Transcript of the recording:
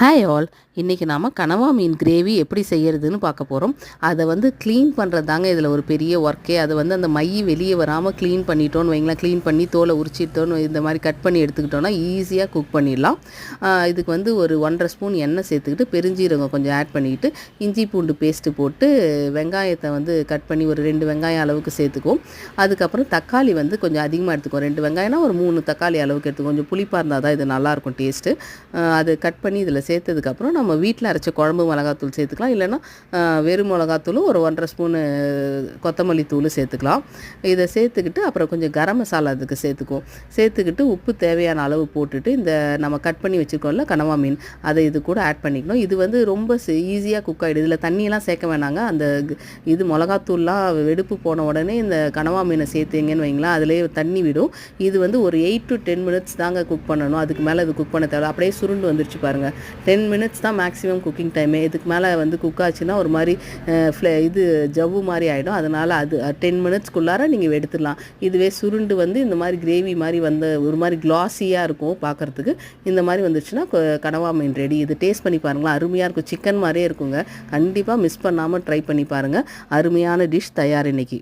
Hi all இன்றைக்கி நாம் கனவா மீன் கிரேவி எப்படி செய்கிறதுன்னு பார்க்க போகிறோம் அதை வந்து க்ளீன் பண்ணுறது தாங்க இதில் ஒரு பெரிய ஒர்க்கே அதை வந்து அந்த மைய வெளியே வராமல் க்ளீன் பண்ணிட்டோன்னு வைங்களேன். க்ளீன் பண்ணி தோலை உரிச்சிட்டோன்னு இந்த மாதிரி கட் பண்ணி எடுத்துக்கிட்டோன்னா ஈஸியாக குக் பண்ணிடலாம். இதுக்கு வந்து ஒரு ஒன்றரை ஸ்பூன் எண்ணெய் சேர்த்துக்கிட்டு பெருஞ்சீரகம் கொஞ்சம் ஆட் பண்ணிக்கிட்டு இஞ்சி பூண்டு பேஸ்ட்டு போட்டு வெங்காயத்தை வந்து கட் பண்ணி ஒரு ரெண்டு வெங்காயம் அளவுக்கு சேர்த்துக்குவோம். அதுக்கப்புறம் தக்காளி வந்து கொஞ்சம் அதிகமாக எடுத்துக்குவோம். ரெண்டு வெங்காயம்னா ஒரு மூணு தக்காளி அளவுக்கு எடுத்துக்குவோம். கொஞ்சம் புளிப்பாக இருந்தால் தான் இது நல்லாயிருக்கும் டேஸ்ட்டு அது கட் பண்ணி இதில் சேர்த்ததுக்கப்புறம் நம்ம வீட்டில் அரைச்ச குழம்பு மிளகாத்தூள் சேர்த்துக்கலாம். இல்லைன்னா வெறும் மிளகாத்தூளும் ஒரு ஒன்றரை ஸ்பூனு கொத்தமல்லி தூள் சேர்த்துக்கலாம். இதை சேர்த்துக்கிட்டு அப்புறம் கொஞ்சம் கரம் மசாலா அதுக்கு சேர்த்துக்குவோம். சேர்த்துக்கிட்டு உப்பு தேவையான அளவு போட்டுட்டு இந்த நம்ம கட் பண்ணி வச்சுருக்கோம்ல கனவா மீன் அதை இது கூட ஆட் பண்ணிக்கணும். இது வந்து ரொம்ப ஈஸியாக குக் ஆகிடுது இதில் தண்ணியெல்லாம் சேர்க்க வேணாங்க. அந்த இது மிளகாத்தூள்லாம் வெடுப்பு போன உடனே இந்த கனவா மீனை சேர்த்தீங்கன்னு வைங்களேன் அதிலே தண்ணி விடும். இது வந்து ஒரு எயிட் டு டென் மினிட்ஸ் தாங்க குக் பண்ணணும். அதுக்கு மேலே இது குக் பண்ண தேவை அப்படியே சுருண்டு வந்துருச்சு பாருங்கள் டென் மினிட்ஸ் தான் மேக்ஸிமம் குக்கிங் டைமே இதுக்கு மேலே வந்து குக் ஆச்சுன்னா ஒரு மாதிரி ஃப்ளே இது ஜவ்வு மாதிரி ஆகிடும் அதனால் அது டென் மினிட்ஸ்க்குள்ளார நீங்கள் எடுத்துடலாம். இதுவே சுருண்டு வந்து இந்த மாதிரி கிரேவி மாதிரி வந்த ஒரு மாதிரி கிளாஸியாக இருக்கும் பார்க்குறதுக்கு இந்த மாதிரி வந்துச்சுன்னா கனவா மீன் ரெடி இது டேஸ்ட் பண்ணி பாருங்களேன். அருமையாக இருக்கும். சிக்கன் மாதிரியே இருக்குங்க. கண்டிப்பாக மிஸ் பண்ணாமல் ட்ரை பண்ணி பாருங்கள் அருமையான டிஷ் தயார் இன்றைக்கி